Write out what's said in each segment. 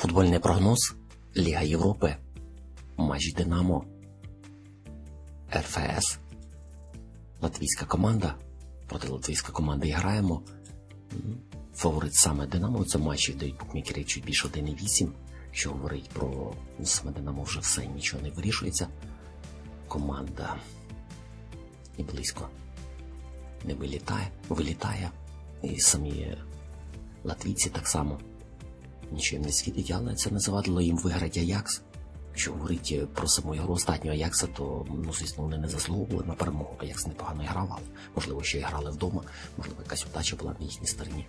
Футбольний прогноз Ліга Європи. Матч Динамо. РФС. Латвійська команда. Проти латвійської команди і граємо. Фаворит саме Динамо. Це матчі дають букмекери чуть більше 1,8. Що говорить про ну, саме Динамо вже все нічого не вирішується. Команда і близько не вилітає, вилітає. І самі латвійці так само нічим не світить, але це не завадило їм виграти Аякс. Якщо говорити про саму ігру останнього Аякса, то ну, звісно, вони не заслуговували на перемогу. Аякс непогано грав, але можливо, що і грали вдома, можливо, якась удача була на їхній стороні.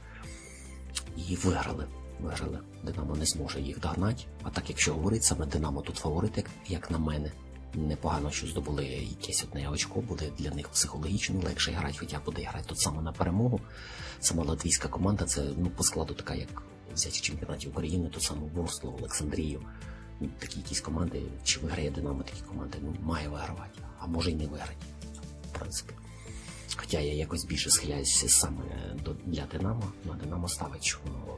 І виграли. Виграли. Динамо не зможе їх догнати. А так, якщо говорити, саме Динамо тут фаворит, як, як на мене. Непогано, що здобули якесь одне очко, буде для них психологічно легше грати, хоча буде грати тут саме на перемогу. Сама латвійська команда це ну, по складу така, як взяти в чемпіонаті України, ту саму Ворслу, Олександрію. Ну, Такі якісь команди, чи виграє Динамо такі команди, ну має вигравати, а може й не виграти, в принципі. Хоча я якось більше схиляюся саме для Динамо, на Динамо ставить, що воно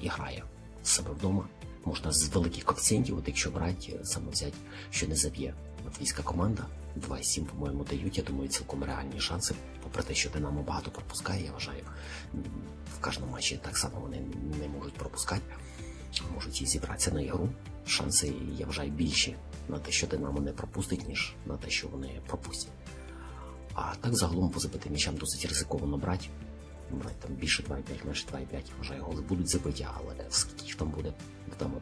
і грає себе вдома. Можна з великих коефіцієнтів, от якщо брати, саме взяти, що не заб'є латвійська команда. 2,7, по-моєму, дають. Я думаю, цілком реальні шанси. Попри те, що Динамо багато пропускає, я вважаю, в кожному матчі так само вони не можуть пропускати, можуть і зібратися на ігру. Шанси, я вважаю, більші на те, що Динамо не пропустить, ніж на те, що вони пропустять. А так загалом по забитим м'ячам досить ризиковано брати. Брати там більше 2,5, менше 2,5. Вважаю, голи будуть забиті, але скільки їх там буде, там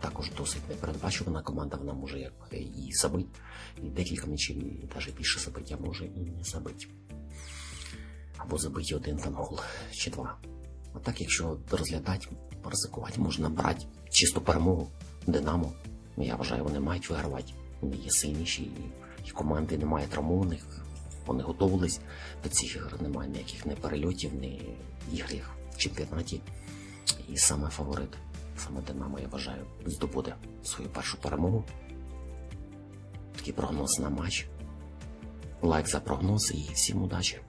також досить непередбачувана команда, вона може і забити, і декілька м'ячів, і навіть більше забити, а може і не забити. Або забити один там гол чи два. А так, якщо розглядати, ризикувати, можна брати чисту перемогу Динамо. Я вважаю, вони мають вигравати. Вони є сильніші, і команди немає травмованих. Вони готувались до цих ігор, немає ніяких не перельотів, ні ігр в чемпіонаті. І саме фаворит, саме Динамо, я вважаю, здобуде свою першу перемогу. Такий прогноз на матч. Лайк за прогноз і всім удачі!